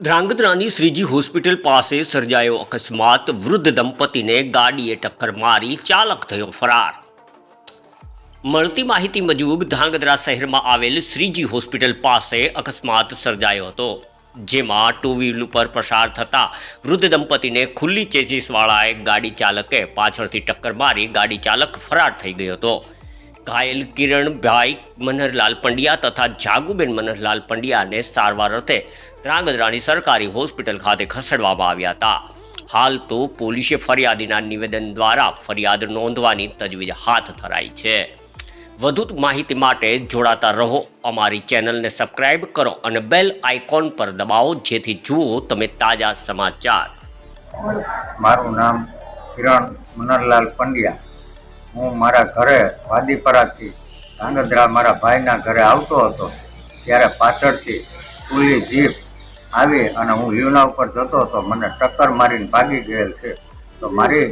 ધ્રાંગધ્રાની Shriji hospital પાસે સર્જાયો અકસ્માત. વૃદ્ધ દંપતીને ગાડીએ ટક્કર મારી ચાલક થયો ફરાર. મળતી માહિતી મુજબ ધ્રાંગધ્રા શહેરમાં આવેલ શ્રીજી હોસ્પિટલ પાસે અકસ્માત સર્જાયો હતો, જેમાં ટુ વ્હીલ ઉપર પસાર થતા વૃદ્ધ દંપતીને ખુલ્લી ચેસીસવાળાએ ગાડી ચાલકે પાછળથી ટક્કર મારી ગાડી ચાલક ફરાર થઈ ગયો હતો. ઘાયલ કિરણભાઈ મનહરલાલ પંડ્યા તથા જાગુબેન મનહરલાલ પંડ્યાને સારવાર અર્થે ધ્રાંગધ્રાની સરકારી હોસ્પિટલ ખાતે ખસેડવામાં આવ્યા હતા. હાલ તો પોલીસે ફરિયાદીના નિવેદન દ્વારા ફરિયાદ નોંધવાની તજવીજ હાથ ધરાઈ છે. વધુ માહિતી માટે જોડાતા રહો અમારી ચેનલને સબસ્ક્રાઇબ કરો અને બેલ આઇકોન પર દબાવો, જેથી જુઓ તમે તાજા સમાચાર. મારું નામ કિરણ મનહરલાલ પંડ્યા. હું મારા ઘરે વાદીપરાથી ધાંગધ્રા મારા ભાઈના ઘરે આવતો હતો, ત્યારે પાછળથી ખુલ્લી જીપ આવી અને હું લીવના ઉપર જતો હતો. મને ટક્કર મારીને ભાગી ગયેલ છે. તો મારી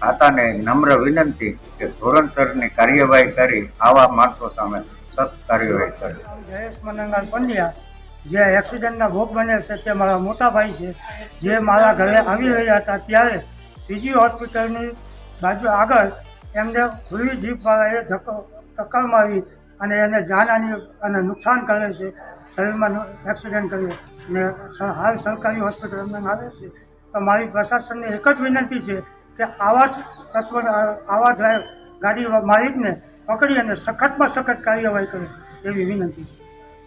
ખાતાને નમ્ર વિનંતી કે ધોરણસરની કાર્યવાહી કરી, આવા માણસો સામે સખ્ત કાર્યવાહી કરી. જયેશ મનંગાલ પંડ્યા, જે એક્સિડન્ટના ભોગ બનેલ છે તે મારા મોટા ભાઈ છે. જે મારા ઘરે આવી રહ્યા હતા ત્યારે બીજી હોસ્પિટલની બાજુ આગળ એમને ખુલ્લી જીપવાળાએ ધક્કો ટક્કર મારી અને એને જાનહાની અને નુકસાન કરે છે. શરીરમાં એક્સિડન્ટ કર્યો. અને હાલ સરકારી હોસ્પિટલ એમને આવે છે. તો મારી પ્રશાસનને એક જ વિનંતી છે કે આવા તત્વ, આવા ડ્રાઈવ ગાડી માલિકને પકડી અને સખતમાં સખત કાર્યવાહી કરે એવી વિનંતી છે.